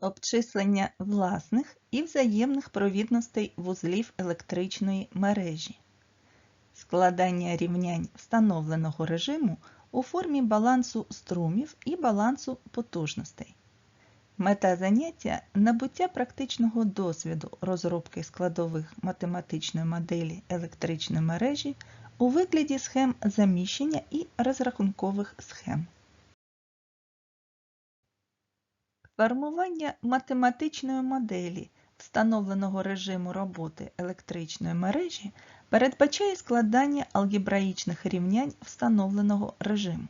Обчислення власних і взаємних провідностей вузлів електричної мережі. Складання рівнянь встановленого режиму у формі балансу струмів і балансу потужностей. Мета заняття набуття практичного досвіду розробки складових математичної моделі електричної мережі у вигляді схем заміщення і розрахункових схем. Формування математичної моделі встановленого режиму роботи електричної мережі передбачає складання алгебраїчних рівнянь встановленого режиму.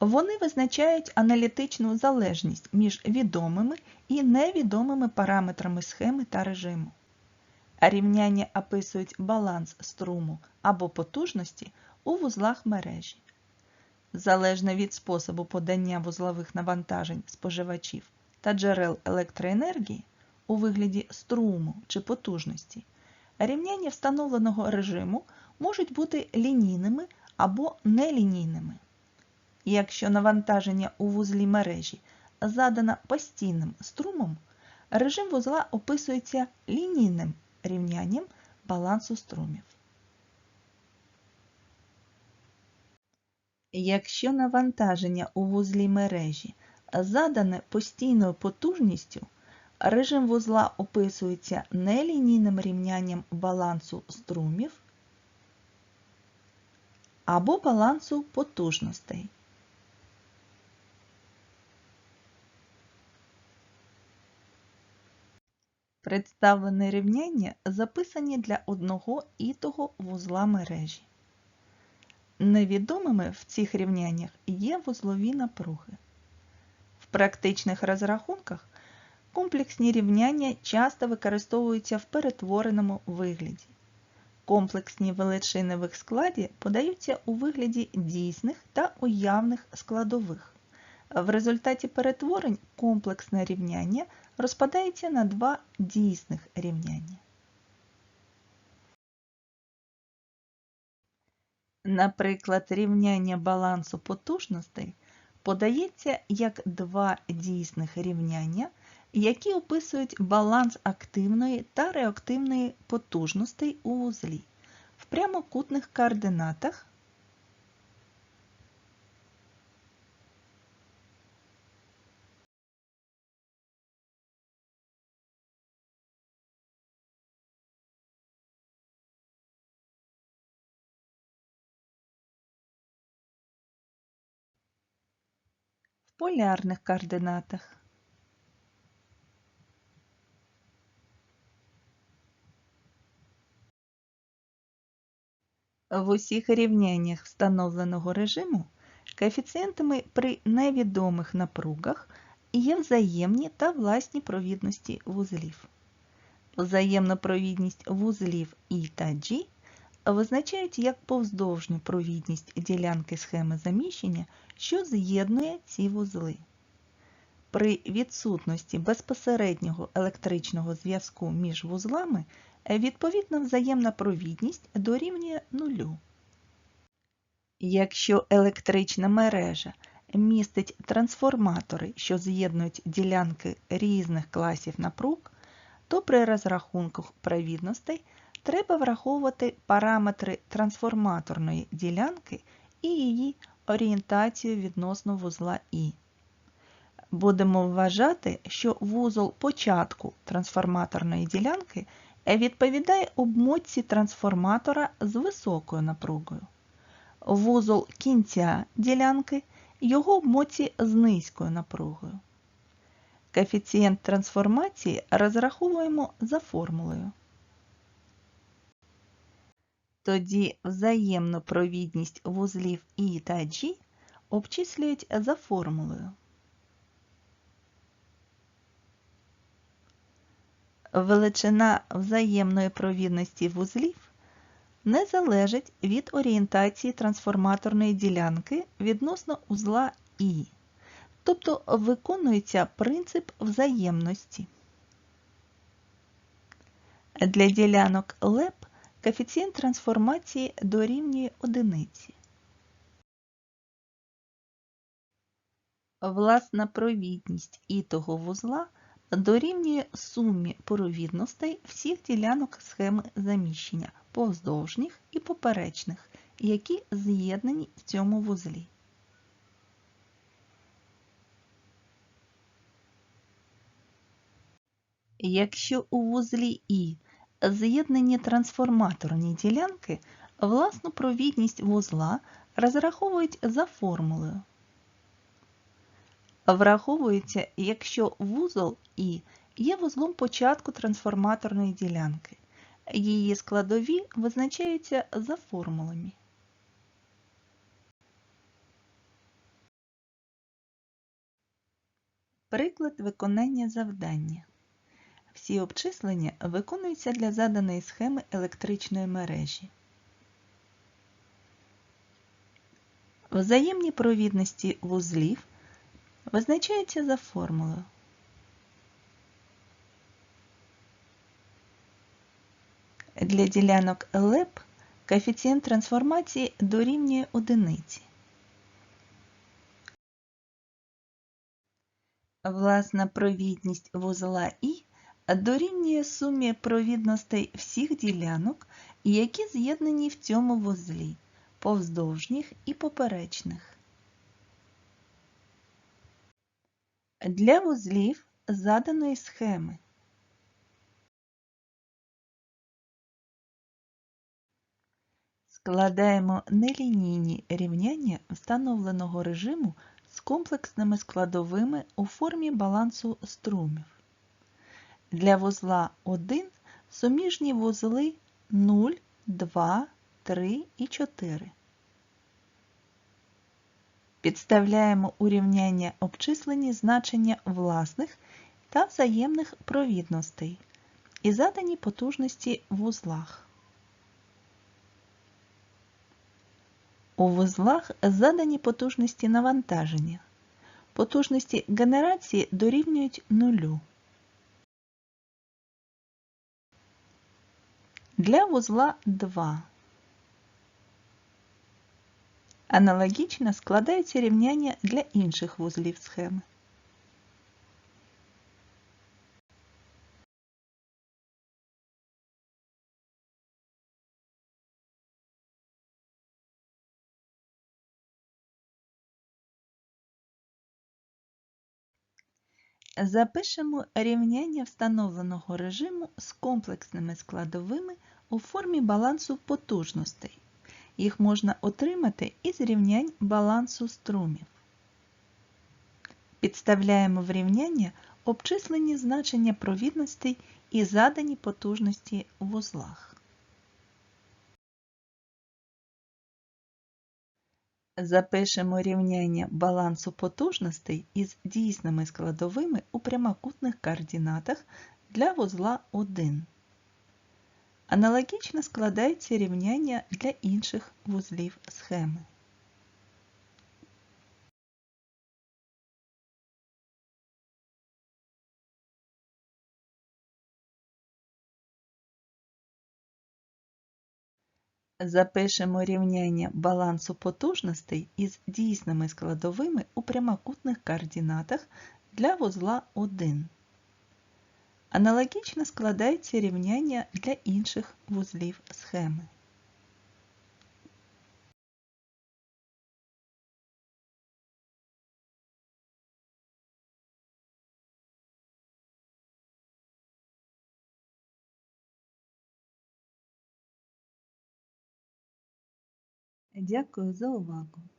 Вони визначають аналітичну залежність між відомими і невідомими параметрами схеми та режиму. Рівняння описують баланс струму або потужності у вузлах мережі. Залежно від способу подання вузлових навантажень споживачів та джерел електроенергії у вигляді струму чи потужності, рівняння встановленого режиму можуть бути лінійними або нелінійними. Якщо навантаження у вузлі мережі задано постійним струмом, режим вузла описується лінійним рівнянням балансу струмів. Якщо навантаження у вузлі мережі задане постійною потужністю, режим вузла описується нелінійним рівнянням балансу струмів або балансу потужностей. Представлені рівняння записані для одного і того вузла мережі. Невідомими в цих рівняннях є вузлові напруги. В практичних розрахунках комплексні рівняння часто використовуються в перетвореному вигляді. Комплексні величини в їх складі подаються у вигляді дійсних та уявних складових. В результаті перетворень комплексне рівняння розпадається на два дійсних рівняння. Наприклад, рівняння балансу потужностей подається як два дійсних рівняння, які описують баланс активної та реактивної потужностей у вузлі в прямокутних координатах полярних координатах. В усіх рівняннях встановленого режиму коефіцієнтами при невідомих напругах є взаємні та власні провідності вузлів. Взаємну провідність вузлів І та G визначають як повздовжню провідність ділянки схеми заміщення, що з'єднує ці вузли. При відсутності безпосереднього електричного зв'язку між вузлами відповідна взаємна провідність дорівнює нулю. Якщо електрична мережа містить трансформатори, що з'єднують ділянки різних класів напруг, то при розрахунках провідностей треба враховувати параметри трансформаторної ділянки і її орієнтацію відносно вузла І. Будемо вважати, що вузол початку трансформаторної ділянки відповідає обмотці трансформатора з високою напругою. Вузол кінця ділянки його обмотці з низькою напругою. Коефіцієнт трансформації розраховуємо за формулою. Тоді взаємну провідність вузлів І та G обчислюють за формулою. Величина взаємної провідності вузлів не залежить від орієнтації трансформаторної ділянки відносно узла І, тобто виконується принцип взаємності. Для ділянок ЛЕП коефіцієнт трансформації дорівнює одиниці. Власна провідність ітого вузла дорівнює сумі провідностей всіх ділянок схеми заміщення повздовжніх і поперечних, які з'єднані в цьому вузлі. Якщо у вузлі І з'єднані трансформаторні ділянки, власну провідність вузла розраховують за формулою. Враховується, якщо вузол І є вузлом початку трансформаторної ділянки. Її складові визначаються за формулами. Приклад виконання завдання. Всі обчислення виконуються для заданої схеми електричної мережі. Взаємні провідності вузлів визначаються за формулою. Для ділянок ЛЕП коефіцієнт трансформації дорівнює одиниці. Власна провідність вузла І дорівнює сумі провідностей всіх ділянок, які з'єднані в цьому вузлі, повздовжніх і поперечних. Для вузлів заданої схеми складаємо нелінійні рівняння встановленого режиму з комплексними складовими у формі балансу струмів. Для вузла 1 суміжні вузли 0, 2, 3 і 4. Підставляємо у рівняння обчислені значення власних та взаємних провідностей і задані потужності в вузлах. У вузлах задані потужності навантаження. Потужності генерації дорівнюють нулю. Для вузла 2 Аналогічно складаються рівняння для інших вузлів схеми. Запишемо рівняння встановленого режиму з комплексними складовими у формі балансу потужностей. Їх можна отримати із рівнянь балансу струмів. Підставляємо в рівняння обчислені значення провідностей і задані потужності в вузлах. Запишемо рівняння балансу потужностей із дійсними складовими у прямокутних координатах для вузла 1. Аналогічно складається рівняння для інших вузлів схеми. Запишемо рівняння балансу потужностей із дійсними складовими у прямокутних координатах для вузла 1. Аналогічно складається рівняння для інших вузлів схеми. Дякую за увагу!